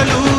ಕಡಲು